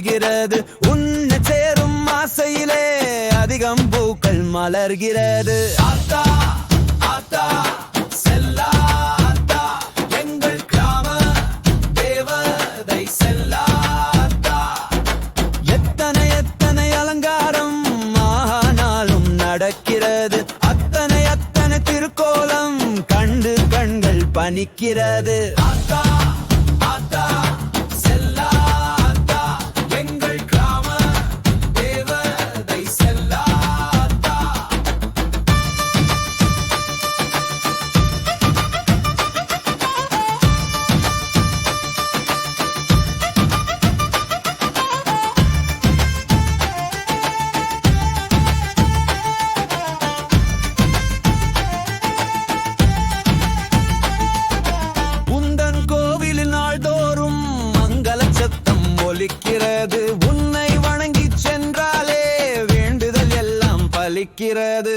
மலர்கிறது. உன்னை சேரும் ஆசையிலே அதிகம் பூக்கள் மலர்கிறது. ஆத்தா ஆத்தா செல்லா ஆத்தா எங்கள் கிராம தேவதை செல்லா எத்தனை எத்தனை அலங்காரம் ஆனாலும் நடக்கிறது. அத்தனை அத்தனை திருக்கோலம் கண்டு கண்கள் பணிக்கிறது ஆத்தா ஒலிக்கிறது உன்னை வணங்கி சென்றாலே வேண்டுதல் எல்லாம் பலிக்கிறது.